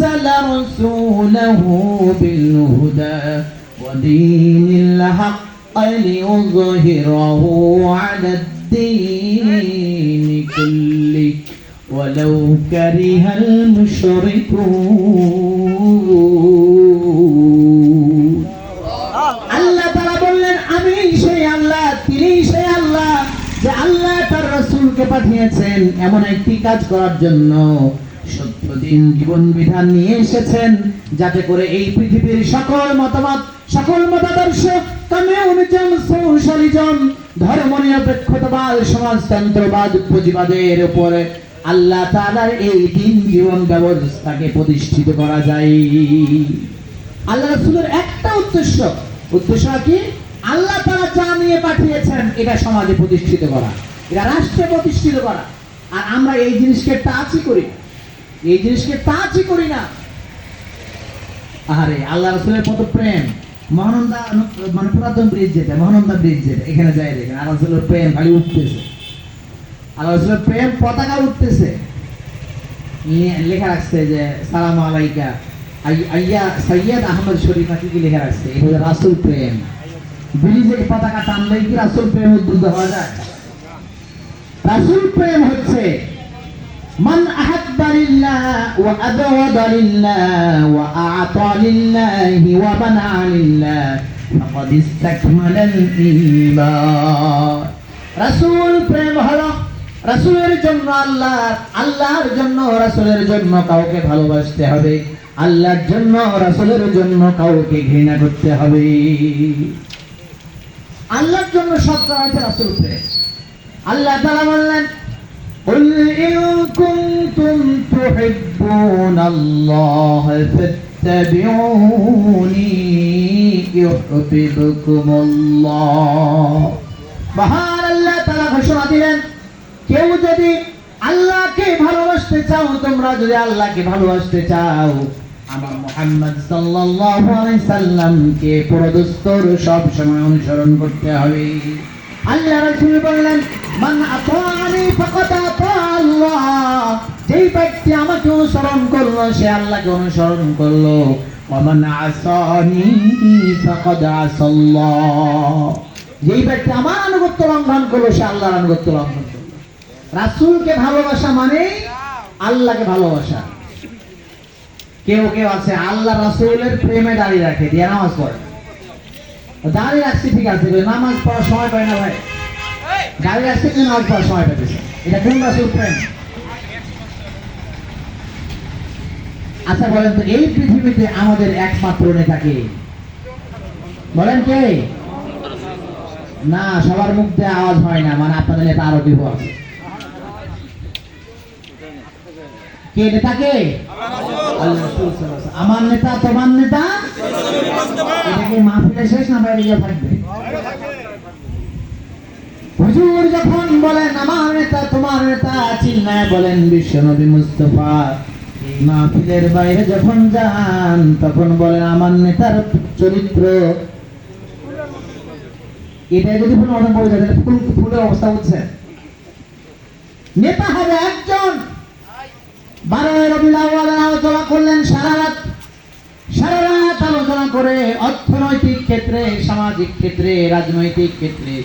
أرسل رسوله بالهدى ودين الحق ليظهره على الدين كله ولو كره المشركون আল্লাহ তারা বললেন আমি সেই আল্লাহ তিনি সেই আল্লাহ যে আল্লাহ তার রসুলকে পাঠিয়েছেন এমন একটি কাজ করার জন্য সত্য দিন জীবন বিধান নিয়ে এসেছেন, যাতে করে এই পৃথিবীর সকল মতামত সকল মতাদর্শ কমিউনিজম ধর্ম নিরপেক্ষতাবাদ সমাজতন্ত্রবাদ, পুঁজিবাদের উপরে আল্লাহ তাআলার এই দিন জীবন ব্যবস্থাকে প্রতিষ্ঠিত করা যায়। আল্লাহ রসুলের একটা উদ্দেশ্য উদ্দেশ্য কি? আল্লাহ তারা যা নিয়ে পাঠিয়েছেন, এটা সমাজে প্রতিষ্ঠিত করা, এটা রাষ্ট্রে প্রতিষ্ঠিত করা। আর আমরা এই জিনিসকে টাচই করি না। এই জিনিসকে টাচই করি না। আরে আল্লাহ রসুলের কত প্রেম। মহানন্দা মানে পুরাতন ব্রিজ যেটা, মহানন্দা ব্রিজ যেটা, এখানে দেখেন আল্লাহ রসুলের প্রেম খালি উঠতেছে। আল্লাহ রসুলের প্রেম পতাকা উঠতেছে। ইয়ে লেখা রাখছে যে, সালাম আলাইকা। আইয়া সৈয়দ আহমদ শরীফ নাকি কি লেখা রাখছে? হচ্ছে রাসুল প্রেম। ব্রিজে পতাকা টানলে কি রাসুল প্রেম উদ্বুদ্ধ হওয়া যায়? রাসুল প্রেম হচ্ছে, মান আহাব্বানিল وأبغض لله وأعطى لله ومنع لله فقد استكمل الإيمان রাসূল প্রেম হলো রাসূলের জন্য আল্লাহ আল্লাহর জন্য রাসূলের জন্য কাউকে ভালোবাসতে হবে আল্লাহর জন্য রাসূলের জন্য কাউকে ঘৃণা করতে হবে আল্লাহর জন্য সব হচ্ছে রাসূল প্রেম আল্লাহ তাআলা বললেন قل إن كنتم تحبون الله فاتبعوني يحببكم الله মহান আল্লাহ তারা ঘোষণা দিলেন কেউ যদি আল্লাহকে ভালোবাসতে চাও তোমরা যদি আল্লাহকে ভালোবাসতে চাও আমার মোহাম্মদ সাল্লাল্লাহু আলাইহি সাল্লামকে পুরোদস্তর সব সময় অনুসরণ করতে হবে আল্লাহ রাসূল বললেন মান আতানি ফাকাদ আতা আল্লাহ যেই ব্যক্তি আমাকে অনুসরণ করল সে আল্লাহকে অনুসরণ করল। ওমান আসানি ফাকাদ আসাল্লাহ। যেই ব্যক্তি আমার আনুগত্য লঙ্ঘন করল সে আল্লাহর আনুগত্য লঙ্ঘন করল। রাসূলকে ভালোবাসা মানে আল্লাহকে ভালোবাসা। কেউ কেউ আছে আল্লাহ রাসূলের প্রেমে দাঁড়িয়ে রাখে দিয়ে নামাজ পড়ে। দাঁড়িয়ে রাখছি ঠিক আছে নামাজ পড়ার সময় পায় না ভাই। দাঁড়িয়ে রাখছি নামাজ পড়ার সময় পেতেছে এটা কোন রাসূল প্রেম? আচ্ছা বলেন তো, এই পৃথিবীতে আমাদের একমাত্র নেতা কে? বলেন কে? না, সবার মুখ দিয়ে আওয়াজ হয় না মানে আপনাদের নেতা আরও দিব কে নেতা কে। আমার নেতা, তোমার নেতা? এটা কি মাহফিলে শেষ না বাইরে গিয়ে থাকবে? হুজুর যখন বলেন, আমার নেতা, তোমার নেতা বলেন মুস্তফা। মাহফিলের বাইরে যখন যান, তখন বলেন, আমার নেতার চরিত্র। এটা যদি কোনো অনেক বলে যায় ফুল, ফুলের অবস্থা হচ্ছে। নেতা হবে একজন। আলোচনা করলেন সারা রাত। সারা রাত আলোচনা করে অর্থনৈতিক ক্ষেত্রে, সামাজিক ক্ষেত্রে, রাজনৈতিক ক্ষেত্রে,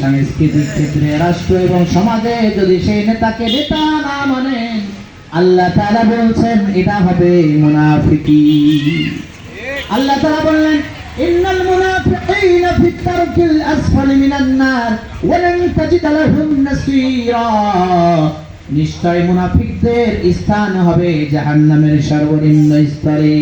সাংস্কৃতিক ক্ষেত্রে, রাষ্ট্র এবং সমাজে যদি সেই নেতাকে নেতা না মানেন আল্লাহ তারা বলছেন, এটা হবে মুনাফিকি। আল্লাহ তারা বললেন নিশ্চয় মুনাফিকদের স্থান হবে জাহান্নামের সর্বনিম্ন স্তরে।